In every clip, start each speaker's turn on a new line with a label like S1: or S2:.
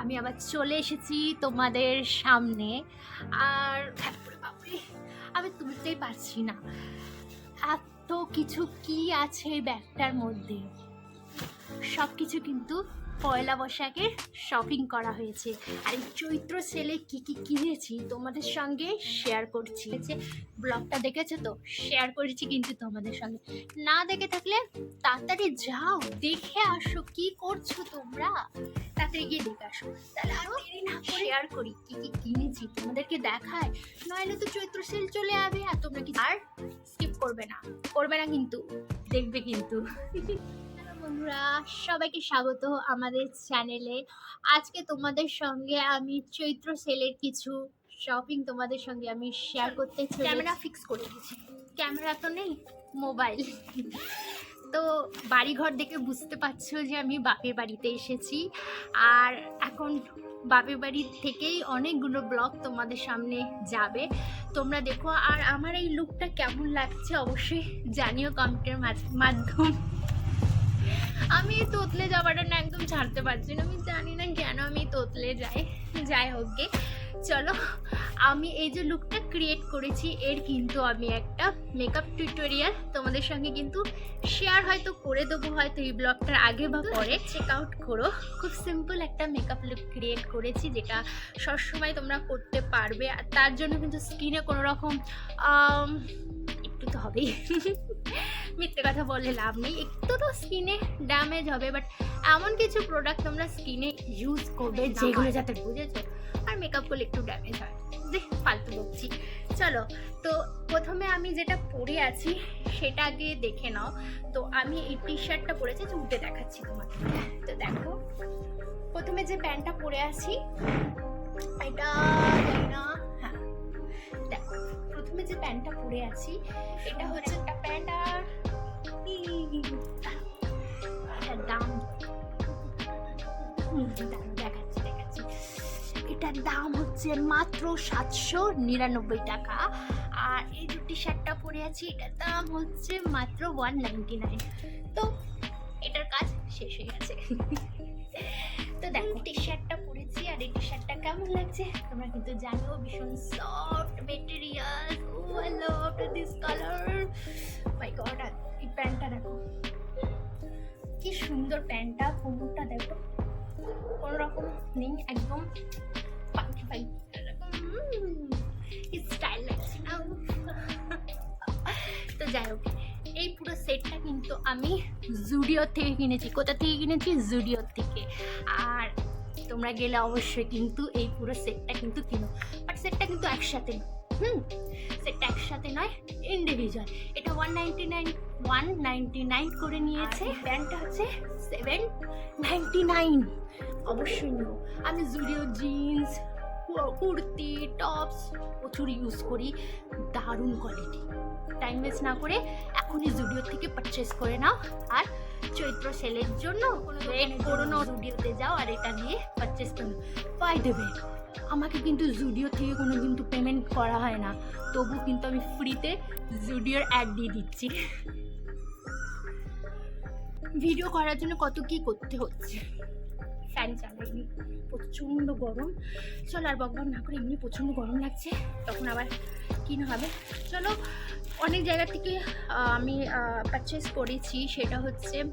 S1: আমি আবার চলে এসেছি তোমাদের সামনে। আর আমি তুলতেই পারছি না। এত কিছু কি আছে এই ব্যাগটার মধ্যে? সব কিছু কিন্তু পয়লা বৈশাখের শপিং করা হয়েছে। আর এই চৈত্র সেলে কি কি কিনেছি তোমাদের সঙ্গে শেয়ার করছি। যে ব্লগটা দেখেছ তো? শেয়ার করেছি কিন্তু তোমাদের সঙ্গে। না দেখে থাকলে তাড়াতাড়ি যাও, দেখে আসো কি করছ তোমরা। তাড়াতাড়ি গিয়ে দেখে আসো। তাহলে আরও শেয়ার করি কি কি কিনেছি, তোমাদেরকে দেখায়। নইলে তো চৈত্র সেল চলে যাবে আর তোমরা কি আর স্কিপ করবে না। করবে না কিন্তু, দেখবে কিন্তু। বন্ধুরা সবাইকে স্বাগত আমাদের চ্যানেলে আজকে তোমাদের সঙ্গে আমি চৈত্র সেলের কিছু শপিং তোমাদের সঙ্গে আমি শেয়ার করতে চাই ক্যামেরা ফিক্স করে দিয়েছি। ক্যামেরা তো নেই মোবাইল তো বাড়িঘর দেখে বুঝতে পারছ যে আমি বাপের বাড়িতে এসেছি। আর এখন বাপের বাড়ি থেকেই অনেকগুলো ব্লগ তোমাদের সামনে যাবে। তোমরা দেখো আর আমার এই লুকটা কেমন লাগছে অবশ্যই জানিও কমেন্টের মাধ্যম। আমি তোতলে যাওয়াটা না একদম ছাড়তে পারছি না। আমি জানি না কেন আমি তোতলে যাই। যাই হোক গে। চলো আমি এই যে লুকটা ক্রিয়েট করেছি এর কিন্তু আমি একটা মেকআপ টিউটোরিয়াল তোমাদের সঙ্গে কিন্তু শেয়ার হয়তো করে দেবো হয়তো এই ব্লগটার আগে বা পরে। চেক আউট করো। খুব সিম্পল একটা মেকআপ লুক ক্রিয়েট করেছি যেটা সবসময় তোমরা করতে পারবে। আর তার জন্য কিন্তু স্কিনে কোনো রকম একটু তো হবেই। মিথ্যে কথা বললে লাভ নেই। একটু তো স্কিনে ড্যামেজ হবে বাট এমন কিছু প্রোডাক্ট তোমরা স্কিনে ইউজ করবে যেগুলো যাতে বুঝেছ আর মেকআপ করলে একটু ড্যামেজ হয়। যে ফালতু বলছি চলো তো প্রথমে আমি যেটা পরে আছি সেটা আগে দেখে নাও। তো আমি এই টি শার্টটা পরেছি যে উঠে দেখাচ্ছি তোমাকে। তো দেখো প্রথমে যে প্যান্টটা পরে আছি এটা জানি না হ্যাঁ। দেখো প্রথমে যে প্যান্টটা পরে আছি এটা হচ্ছে একটা প্যান্ট আর এটার দাম হচ্ছে মাত্র সাতশো নিরানব্বই টাকা। আর এই যে টি শার্টটা পরে আছি, এটার দাম হচ্ছে মাত্র ওয়ান নাইনটি নাইন। তো এটার কাজ শেষ হয়ে গেছে। তো দেখো টি শার্টটা পরেছি আর এই টি শার্টটা কেমন লাগছে? তোমরা কিন্তু জানো, ভীষণ soft material oh I love this colour my god এই প্যান্টটা দেখো। কি সুন্দর প্যান্টটা কোমরটা দেখো? কোনো রকম নেই, একদম স্টাইল লাগছে না তো যাই হোক এই পুরো সেটটা কিন্তু আমি জুডিও থেকে কিনেছি। কোথা থেকে কিনেছি? জুডিও থেকে। আর তোমরা গেলে অবশ্যই কিন্তু এই পুরো সেটটা কিন্তু কিনো। বাট সেটটা কিন্তু একসাথে হুম সেটটা একসাথে নয় ইন্ডিভিজুয়াল এটা one ninety nine one ninety nine করে নিয়েছে। প্যান্টটা হচ্ছে সেভেন নাইনটি নাইন অবশ্যই নেব আমি জুডিও জিন্স কুর্তি টপস প্রচুর ইউজ করি দারুণ কোয়ালিটি টাইম ওয়েস্ট না করে এখনই জুডিও থেকে পারচেস করে নাও। আর চৈত্র সেলের জন্য কোনো ওয়েট করো না জুডিওতে যাও আর এটা নিয়ে পারচেস করে। পাই দেবে আমাকে কিন্তু জুডিও থেকে কোনো কিন্তু পেমেন্ট করা হয় না। তবু কিন্তু আমি ফ্রিতে জুডিওর অ্যাড দিয়ে দিচ্ছি। ভিডিও করার জন্য কত কি করতে হচ্ছে? ফ্যান চালাইনি প্রচণ্ড গরম। চলো আর বকবক না করে এমনি প্রচণ্ড গরম লাগছে, তখন আবার কিনে হবে। চলো, অনেক জায়গা থেকে আমি পারচেস করেছি, সেটা হচ্ছে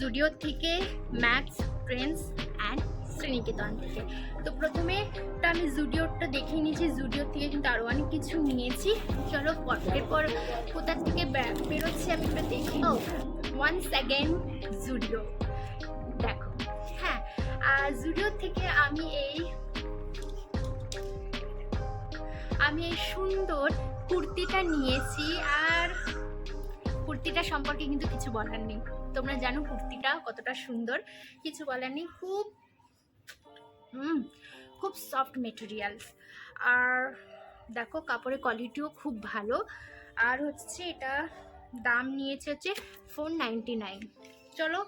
S1: জুডিও থেকে ম্যাক্স ট্রেন্ডস অ্যান্ড শ্রীনিকেতন থেকে। তো প্রথমে তো আমি জুডিওটা দেখে নিয়েছি জুডিও থেকে কিন্তু আরও অনেক কিছু নিয়েছি। চলো পর- এরপর কোথা থেকে বেরোচ্ছে আমি একটু দেখি। ওয়ান সেকেন্ড জুডিও আর জুডিও থেকে আমি এই আমি এই সুন্দর কুর্তিটা নিয়েছি আর কুর্তিটা সম্পর্কে কিন্তু কিছু বলার নেই। তোমরা জানো কুর্তিটা কতটা সুন্দর। কিছু বলার নেই। খুব খুব সফট মেটেরিয়ালস আর দেখো কাপড়ের কোয়ালিটিও খুব ভালো। আর হচ্ছে এটা দাম নিয়েছে হচ্ছে ফোর নাইনটি নাইন চলো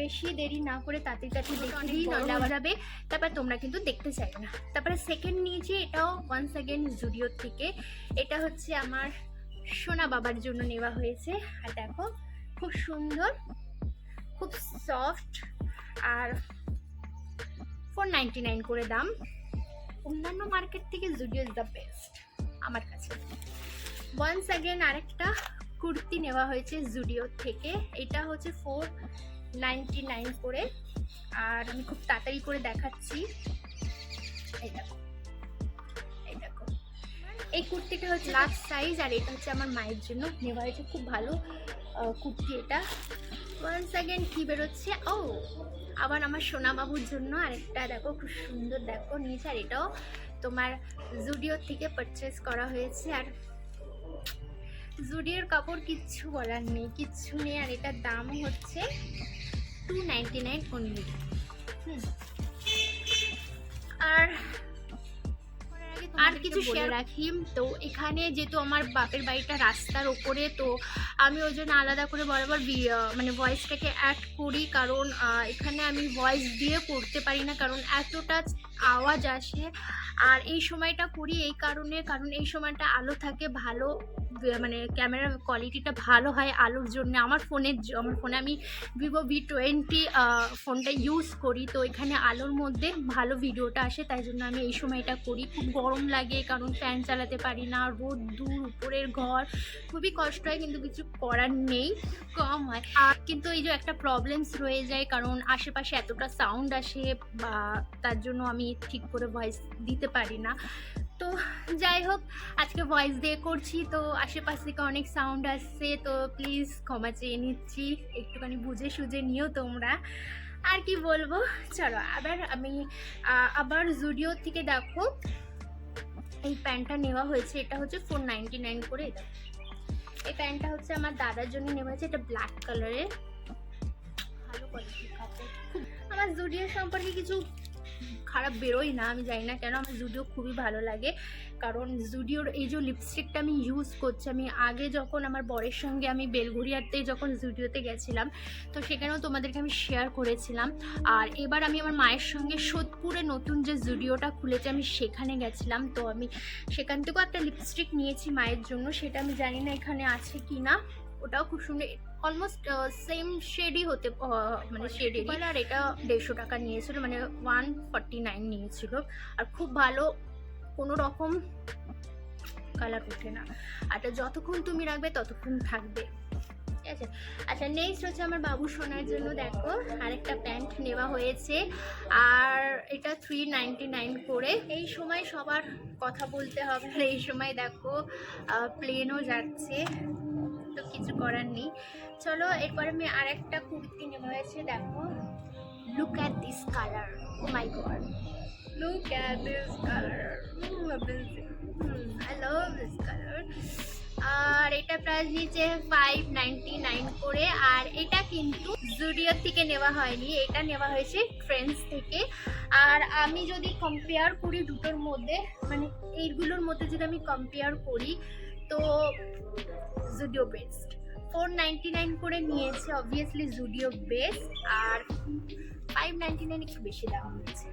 S1: বেশি দেরি না করে তাড়াতাড়ি তাড়াতাড়ি দেখি নইলে আবার যাবে তারপর তোমরা কিন্তু দেখতে চাইবে না। তারপরে সেকেন্ড নিয়েছি এটাও ওয়ান সেকেন্ড জুডিওর থেকে। এটা হচ্ছে আমার সোনা বাবার জন্য নেওয়া হয়েছে। আর দেখো খুব সুন্দর খুব সফট আর ফোর নাইনটি নাইন করে দাম। অন্যান্য মার্কেট থেকে জুডিও ইজ দ্য বেস্ট আমার কাছে। ওয়ান্স অ্যাগেন আরেকটা কুর্তি নেওয়া হয়েছে জুডিও থেকে। এটা হচ্ছে ফোর নাইনটি নাইন করে। আর আমি খুব তাড়াতাড়ি করে দেখাচ্ছি। এই এই কুর্তিটা হচ্ছে লাস্ট সাইজ আর এটা হচ্ছে আমার মায়ের জন্য। নেওয়া হয়েছে খুব ভালো কুর্তি এটা। ওয়ান্স অ্যাগেন কি বেরোচ্ছে? ও, আবার আমার সোনা বাবুর জন্য আরেকটা দেখো, খুব সুন্দর দেখো, নিয়েছে। আর এটাও তোমার জুডিও থেকে পারচেস করা হয়েছে। আর জুডিওর কাপড় কিচ্ছু বলার নেই কিচ্ছু নেই আর এটার দামও হচ্ছে টু নাইনটি নাইন অনলি আর আর কিছু শেয়ার রাখি তো এখানে যেহেতু আমার বাপের বাড়িটা রাস্তার ওপরে তো আমি ওই জন্য আলাদা করে বরাবর মানে ভয়েসটাকে অ্যাড করি কারণ এখানে আমি ভয়েস দিয়ে করতে পারি না কারণ এতটা আওয়াজ আসে। আর এই সময়টা করি এই কারণে, কারণ এই সময়টা আলো থাকে, ভালো মানে ক্যামেরার কোয়ালিটিটা ভালো হয় আলোর জন্য। আমার ফোনের আমার ফোনে আমি ভিভো ভি টোয়েন্টি ফোনটা ইউজ করি। তো এখানে আলোর মধ্যে ভালো ভিডিওটা আসে, তাই জন্য আমি এই সময়টা করি। খুব গরম লাগে, কারণ ফ্যান চালাতে পারি না, রোদ দূর, উপরের ঘর। খুবই কষ্ট হয়, কিন্তু কিছু করার নেই, কম হয়। আর কিন্তু এই যে একটা প্রবলেমস রয়ে যায়, কারণ আশেপাশে এতটা সাউন্ড আসে, বা তার জন্য আমি ঠিক করে ভয়েস দিতে পারি না। তো যাই হোক, আজকে ভয়েস দিয়ে করছি। তো আশেপাশ থেকে অনেক সাউন্ড আসছে, তো প্লিজ ক্ষমা চেয়ে নিচ্ছি। একটুখানি বুঝে সুঝে নিও তোমরা। আর কি বলব? চলো, আবার আমি আবার জুডিও থেকে দেখো। এই প্যান্টটা নেওয়া হয়েছে, এটা হচ্ছে ফোর নাইনটি নাইন করে এই প্যান্টটা হচ্ছে আমার দাদার জন্য নেওয়া হয়েছে, এটা ব্ল্যাক কালারের ভালো কোয়ালিটির কাপড়। আমার জুডিও সম্পর্কে কিছু খারাপ বেরোই না, আমি জানি না কেন, আমার জুডিও খুবই ভালো লাগে। কারণ জুডিওর এই যে লিপস্টিকটা আমি ইউজ করছি, আমি আগে যখন আমার বরের সঙ্গে আমি বেলঘরিয়াতে যখন জুডিওতে গেছিলাম, তো সেখানেও তোমাদেরকে আমি শেয়ার করেছিলাম। আর এবার আমি আমার মায়ের সঙ্গে সোদপুরে নতুন যে জুডিওটা খুলেছে, আমি সেখানে গেছিলাম। তো আমি সেখান থেকেও একটা লিপস্টিক নিয়েছি মায়ের জন্য, সেটা আমি জানি না এখানে আছে কি না ওটাও খুব সুন্দর অলমোস্ট সেম শেডই হতে মানে শেডেরই আর এটা দেড়শো টাকা নিয়েছিল মানে ওয়ান ফর্টি নাইন নিয়েছিল। আর খুব ভালো কোনো রকম কালার ওঠে না। আর এটা যতক্ষণ তুমি রাখবে ততক্ষণ থাকবে। ঠিক আছে? আচ্ছা নেক্সট হচ্ছে আমার বাবু সোনার জন্য দেখো। আরেকটা প্যান্ট নেওয়া হয়েছে। আর এটা থ্রি নাইনটি নাইন করে। এই সময় সবার কথা বলতে হবে আর এই সময় দেখো প্লেনও যাচ্ছে। তো কিছু করার নেই। চলো এরপর আমি আর একটা কুর্তি নেওয়া হয়েছে দেখো look at this colour oh my god look at this colour I love this colour আর এটা প্রাইস নিচে ফাইভ নাইনটি নাইন করে। আর এটা কিন্তু জুডিও থেকে নেওয়া হয়নি। এটা নেওয়া হয়েছে ট্রেন্ডস থেকে। আর আমি যদি কম্পেয়ার করি দুটোর মধ্যে মানে এইগুলোর মধ্যে যদি আমি কম্পেয়ার করি তো Zudio best four ninety nine করে নিয়েছে অবভিয়াসলি জুডিও বেস্ট আর ফাইভ নাইনটি নাইন একটু বেশি দাম নিয়েছে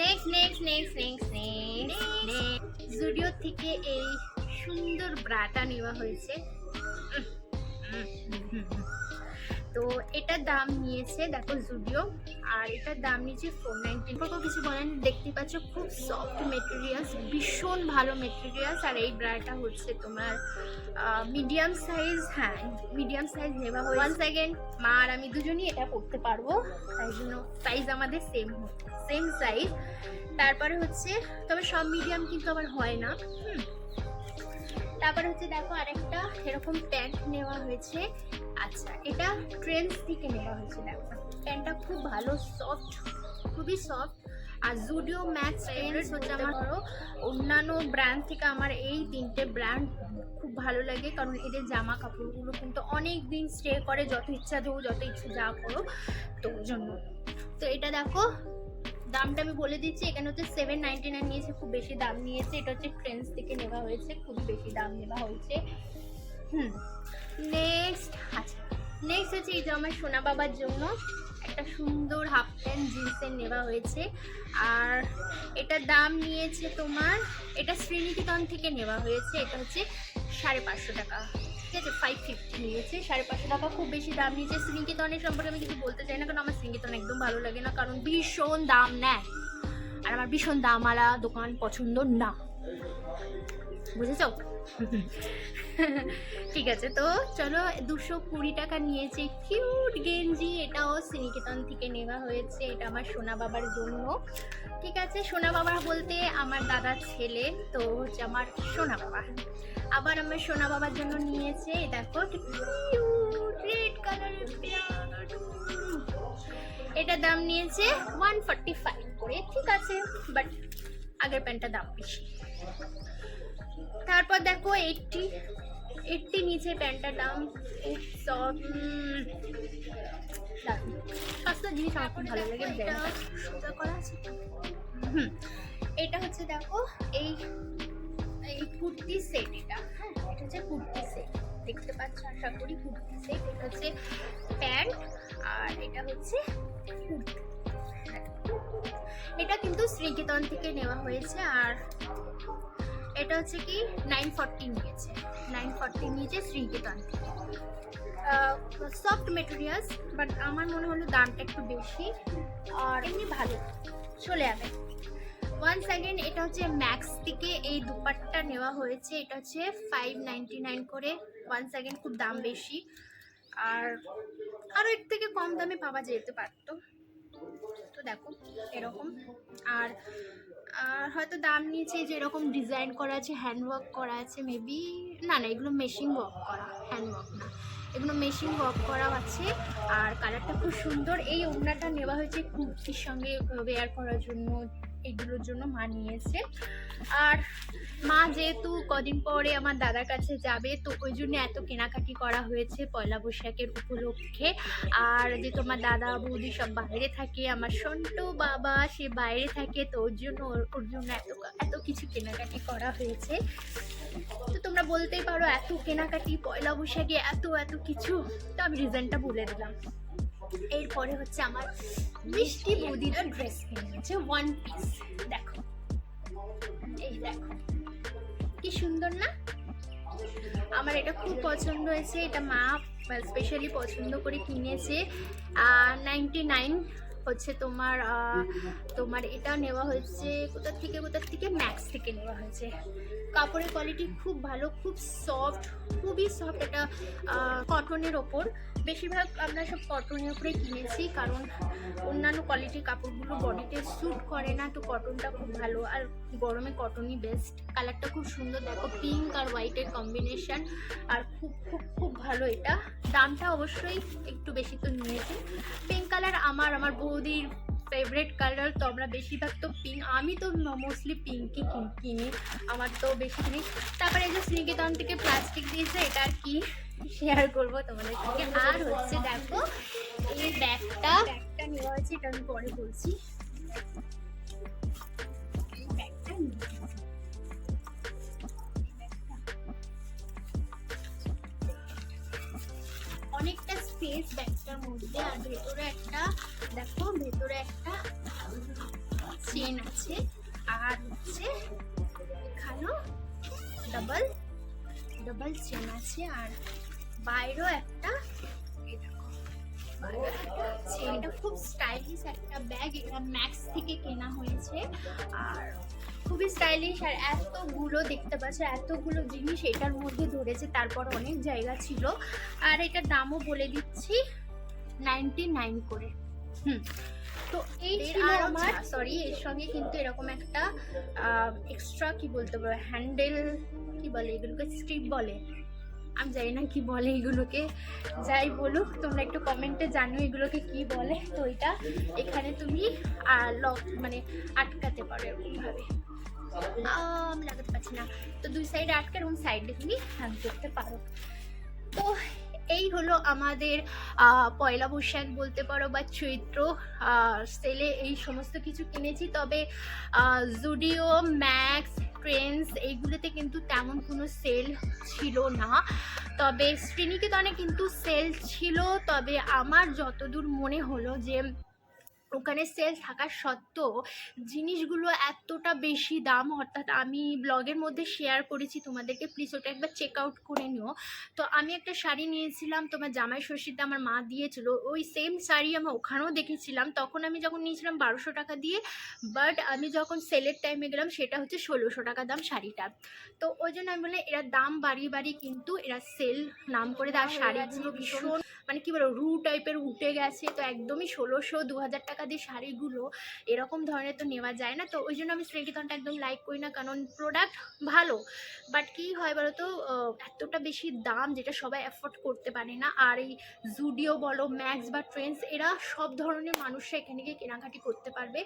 S1: next next next next next Zudio থেকে এই সুন্দর ব্রাটা নেওয়া হয়েছে। তো এটার দাম নিয়েছে, দেখো জুডিও আর এটার দাম নিয়েছে ফোর নাইনটি কিছু বলেন, দেখতে পাচ্ছ খুব সফট মেটেরিয়ালস ভীষণ ভালো মেটেরিয়ালস আর এই ব্রাটা হচ্ছে তোমার মিডিয়াম সাইজ হ্যাঁ মিডিয়াম সাইজ নেওয়া হয় ওয়ান সেকেন্ড মা আর আমি দুজনই এটা পড়তে পারব, তাই জন্য সাইজ আমাদের সেম সেম সাইজ তারপরে হচ্ছে, তবে সব মিডিয়াম কিন্তু আবার হয় না, হুম। তারপরে হচ্ছে দেখো আরেকটা এরকম প্যান্ট নেওয়া হয়েছে। আচ্ছা এটা ট্রেন্ডস থেকে নেওয়া হয়েছে দেখো। প্যান্টটা খুব ভালো সফট খুবই সফট আর জুডিও ম্যাক্স ট্রেন্ডস হচ্ছে আমার ধরো অন্যান্য ব্র্যান্ড থেকে আমার এই তিনটে ব্র্যান্ড খুব ভালো লাগে কারণ এদের জামা কাপড়গুলো কিন্তু অনেক দিন স্টে করে যত ইচ্ছা ধো যত ইচ্ছা যা করো তো ওই জন্য। তো এটা দেখো দামটা আমি বলে দিচ্ছি, এখানে হচ্ছে সেভেন নাইনটি নাইন নিয়েছে, খুব বেশি দাম নিয়েছে। এটা হচ্ছে ট্রেন্ডস থেকে নেওয়া হয়েছে, খুব বেশি দাম নেওয়া হয়েছে। হুম নেক্সট আচ্ছা নেক্সট হচ্ছে এই যে আমার সোনা বাবার জন্য একটা সুন্দর হাফ প্যান্ট জিন্সের নেওয়া হয়েছে। আর এটার দাম নিয়েছে তোমার, এটা শ্রীনিকেতন থেকে নেওয়া হয়েছে, এটা হচ্ছে সাড়ে পাঁচশো টাকা। আছে ফাইভ ফিফটি নিয়েছে, সাড়ে পাঁচশো টাকা খুব বেশি দাম নিয়েছে। শ্রীনিকেতনের সম্পর্কে আমি কিছু বলতে চাই না, কারণ আমার শ্রীনিকেতন একদম ভালো লাগে না, কারণ ভীষণ দাম নেয়। আর আমার ভীষণ দামওয়ালা দোকান পছন্দ না। বুঝেছ? ঠিক আছে, তো চলো দুশো কুড়ি টাকা নিয়েছে। কিউট গেঞ্জি, এটাও শ্রীনিকেতন থেকে নেওয়া হয়েছে। এটা আমার সোনা বাবার জন্য। ঠিক আছে, সোনা বাবা বলতে আমার দাদার ছেলে, তো হচ্ছে আমার সোনা বাবা। আবার আমার সোনা বাবার জন্য নিয়েছে দেখো রেড কালারের এটার দাম নিয়েছে ওয়ান ফর্টি ফাইভ করে, ঠিক আছে বাট আগের প্যান্টটার দাম বেশি। তারপর দেখো এইটটি এইটটি নিচে প্যান্টটার দাম সব সস্তা জিনিস আমার খুব ভালো লাগে সোজা করা আছে। হুম এটা হচ্ছে দেখো এই এই কুর্তি সেট এটা। হ্যাঁ এটা হচ্ছে কুর্তি সেট। দেখতে পাচ্ছ আশা করি কুর্তি সেট। এটা হচ্ছে প্যান্ট আর এটা হচ্ছে কুর্তি। এটা কিন্তু শ্রীকেতন থেকে নেওয়া হয়েছে আর এটা হচ্ছে কি নাইন ফর্টি নিয়েছে। নাইন ফর্টি নিয়েছে শ্রীকেতন সফট মেটেরিয়ালস বাট আমার মনে হলো দামটা একটু বেশি, আর এমনি ভালো। চলে যাবে। ওয়ান সেকেন্ড এটা হচ্ছে ম্যাক্স থেকে এই দুপাট্টা নেওয়া হয়েছে। এটা হচ্ছে ফাইভ নাইনটি নাইন করে। ওয়ান সেকেন্ড খুব দাম বেশি। আর আরও এর থেকে কম দামে পাওয়া যেতে পারতো। তো দেখো, এরকম। আর আর হয়তো দাম নিয়েছে যেরকম ডিজাইন করা আছে হ্যান্ডওয়ার্ক করা আছে মেবি না না, এগুলো মেশিন ওয়ার্ক করা হ্যান্ডওয়ার্ক না। এগুলো মেশিন ওয়ার্ক করা আছে, আর কালারটা খুব সুন্দর। এই ওড়নাটা নেওয়া হয়েছে কুর্তির সঙ্গে ওয়্যার করার জন্য। এগুলোর জন্য মা নিয়েছে আর মা যেহেতু কদিন পরে আমার দাদার কাছে যাবে, তো ওই জন্য এত কেনাকাটি করা হয়েছে পয়লা বৈশাখের উপলক্ষে। আর যে তোমার দাদা বৌদি সব বাইরে থাকে, আমার সন্টু বাবা সে বাইরে থাকে, তো ওর জন্য ওর- জন্য এত এত কিছু কেনাকাটি করা হয়েছে। তো তোমরা বলতেই পারো, এত কেনাকাটি পয়লা বৈশাখে এত এত কিছু। তো আমি রিজনটা বলে দিলাম। এরপরে হচ্ছে আমার মিষ্টি বৌদিরা ড্রেস কিনে গেছে ওয়ান পিস দেখো। এই দেখো। কি সুন্দর না? আমার এটা খুব পছন্দ হয়েছে। এটা মা স্পেশালি পছন্দ করে কিনেছে। নাইনটি নাইন হচ্ছে তোমার তোমার এটা নেওয়া হয়েছে কোথার থেকে কোথার থেকে? ম্যাক্স থেকে নেওয়া হয়েছে। কাপড়ের কোয়ালিটি খুব ভালো, খুব সফট খুবই সফট এটা কটনের ওপর। বেশিরভাগ আমরা সব কটনের ওপরে কিনেছি, কারণ অন্যান্য কোয়ালিটির কাপড়গুলো বডিতে স্যুট করে না, তো কটনটা খুব ভালো। আর গরমে কটনই বেস্ট কালারটা খুব সুন্দর, দেখো পিঙ্ক আর হোয়াইটের কম্বিনেশন আর খুব খুব খুব ভালো এটা। দামটা অবশ্যই একটু বেশি তো নিয়েছে। পিঙ্ক কালার আমার আমার বৌদির ফেভারেট কালার তো আমরা বেশিরভাগ তো পিঙ্ক আমি তো মোস্টলি পিঙ্কই কিনি আমার তো বেশি কিনি তারপরে এই যে শ্রীনিকেতন থেকে প্লাস্টিক দিয়েছে, এটা আর কি? শেয়ার করব তোমাদের সঙ্গে আর হচ্ছে দেখো, এই ব্যাগটা ব্যাগটা নেওয়া হয়েছে, এটা আমি পরে বলছি। ব্যাগটা অনেকটা স্পেস ব্যাগটার মধ্যে, আর ভেতরে একটা, দেখো, ভেতরে একটা চেন আছে। আর হচ্ছে এখানেও ডাবল ডাবল চেন আছে। আর বাইরেও একটা। এটা খুব স্টাইলিশ একটা ব্যাগ এটা ম্যাক্স থেকে কেনা হয়েছে। আর খুবই স্টাইলিশ আর এতগুলো দেখতে পাচ্ছ এতগুলো জিনিস এটার মধ্যে ধরেছে তারপর অনেক জায়গা ছিল। আর এটার দামও বলে দিচ্ছি নাইনটি নাইন করে। হুম তো এই
S2: আর
S1: আমার সরি এর সঙ্গে কিন্তু এরকম একটা এক্সট্রা কি বলতে পারব হ্যান্ডেল কি বলে এগুলোকে স্ট্রিপ বলে। আমি জানি না কি বলে এগুলোকে, যাই বলুক, তোমরা একটু কমেন্টে জানো এগুলোকে কি বলে। তো এটা এখানে তুমি লক মানে আটকাতে পারো এরকমভাবে। আমি লাগাতে পারছি না। তো দুই সাইডে আটকে এরকম সাইডে তুমি হ্যাং করতে পারো। তো এই হলো আমাদের পয়লা বৈশাখ বলতে পারো বা চৈত্র সেলে এই সমস্ত কিছু কিনেছি। তবে জুডিও ম্যাক্স ট্রেন্ডস এইগুলোতে কিন্তু তেমন কোনো সেল ছিল না। তবে শ্রীনিকেতনে কিন্তু সেল ছিল। তবে আমার যতদূর মনে হলো যে ওখানে সেল থাকা সত্ত্বেও জিনিসগুলো এতটা বেশি দাম, অর্থাৎ আমি ব্লগের মধ্যে শেয়ার করেছি তোমাদেরকে প্লিজ ওটা একবার চেক আউট করে নিও। তো আমি একটা শাড়ি নিয়েছিলাম, তোমার জামাই ষষ্ঠীতে আমার মা দিয়েছিল, ওই সেম শাড়ি আমি ওখানেও দেখেছিলাম। তখন আমি যখন নিয়েছিলাম বারোশো টাকা দিয়ে বাট আমি যখন সেলের টাইমে গেলাম, সেটা হচ্ছে ষোলোশো টাকা দাম শাড়িটা। তো ওই জন্য আমি বললাম, এরা দাম বাড়িয়ে বাড়িয়ে কিন্তু এরা সেল নাম করে দেওয়ার শাড়িগুলো ভীষণ মানে কি বলব রু টাইপের উঠে গেছে। তো একদমই ষোলোশো দু হাজার টাকা দিয়ে শাড়িগুলো এরকম ধরনের তো নেওয়া যায় না। তো ওই জন্য আমি শ্রেণীকরণটা একদম লাইক করি না, কারণ প্রোডাক্ট ভালো। বাট কী হয় বলো তো এতটা বেশি দাম যেটা সবাই অ্যাফোর্ড করতে পারে না। আর এই জুডিও বলো ম্যাক্স বা ট্রেন্ডস এরা সব ধরনের মানুষরা এখানে গিয়ে কেনাকাটি করতে পারবে।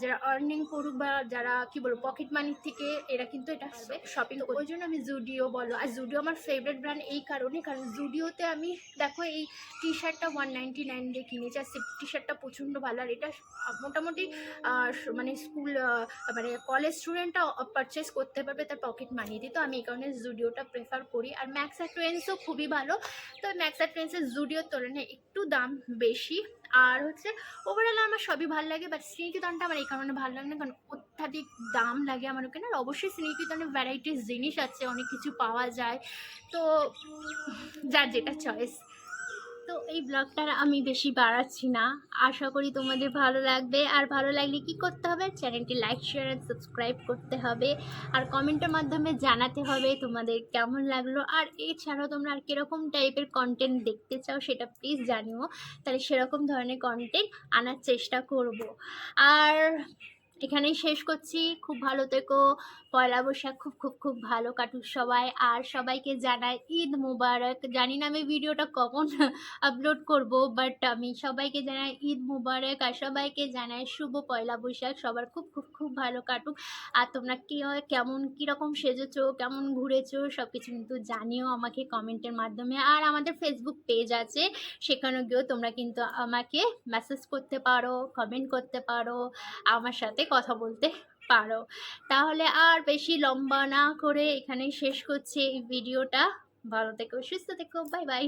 S1: যারা আর্নিং করুক বা যারা কি বলব পকেট মানির থেকে এরা কিন্তু এটা হবে শপিং ওই জন্য আমি জুডিও বলো, আর জুডিও আমার ফেভারিট ব্র্যান্ড এই কারণে। কারণ জুডিওতে আমি, দেখো এই টি শার্টটা ওয়ান নাইনটি নাইন দিয়ে কিনেছি। আর টি শার্টটা প্রচণ্ড ভালো। আর এটা মোটামুটি মানে স্কুল মানে কলেজ স্টুডেন্টরা পারচেস করতে পারবে, তার পকেট মানি দিয়ে। তো আমি এই কারণে জুডিওটা প্রেফার করি। আর ম্যাক্স আর ট্রেন্ডসও খুবই ভালো। তো ম্যাক্স আর ট্রেন্ডসের জুডিওর তুলনায় একটু দাম বেশি। আর হচ্ছে ওভারঅল আমার সবই ভালো লাগে বাট স্নেহিতনটা আমার এই কারণে ভালো লাগে না, কারণ অত্যাধিক দাম লাগে আমার ওখানে। আর অবশ্যই স্নেহিতনে ভ্যারাইটিস জিনিস আছে, অনেক কিছু পাওয়া যায়। তো, যার যেটা চয়েস তো এই ব্লগটা আমি বেশি বাড়াচ্ছি না। আশা করি তোমাদের ভালো লাগবে। আর ভালো লাগলে কি করতে হবে? চ্যানেলটি লাইক শেয়ার অ্যান্ড সাবস্ক্রাইব করতে হবে। আর কমেন্টের মাধ্যমে জানাতে হবে তোমাদের কেমন লাগল। আর এছাড়াও তোমরা আর কীরকম টাইপের কন্টেন্ট দেখতে চাও সেটা প্লিজ জানিও। তাহলে সেরকম ধরনের কন্টেন্ট আনার চেষ্টা করব। আর এখানেই শেষ করছি। খুব ভালো থেকো। পয়লা বৈশাখ খুব খুব খুব ভালো কাটুক সবাই। আর সবাইকে জানাই ঈদ মুবারক। জানি না আমি ভিডিওটা কখন আপলোড করব বাট আমি সবাইকে জানাই ঈদ মুবারক। আর সবাইকে জানাই শুভ পয়লা বৈশাখ। সবার খুব খুব খুব ভালো কাটুক। আর তোমরা কী হয়, কেমন, কীরকম সেজেছো, কেমন ঘুরেছো সব কিছু কিন্তু জানিও আমাকে কমেন্টের মাধ্যমে। আর আমাদের ফেসবুক পেজ আছে, সেখানে গিয়েও তোমরা কিন্তু আমাকে মেসেজ করতে পারো কমেন্ট করতে পারো, আমার সাথে কথা বলতে পারো। তাহলে আর বেশি লম্বা না করে এখানে শেষ করছি এই ভিডিওটা। ভালো থেকো, সুস্থ থেকো, বাই বাই।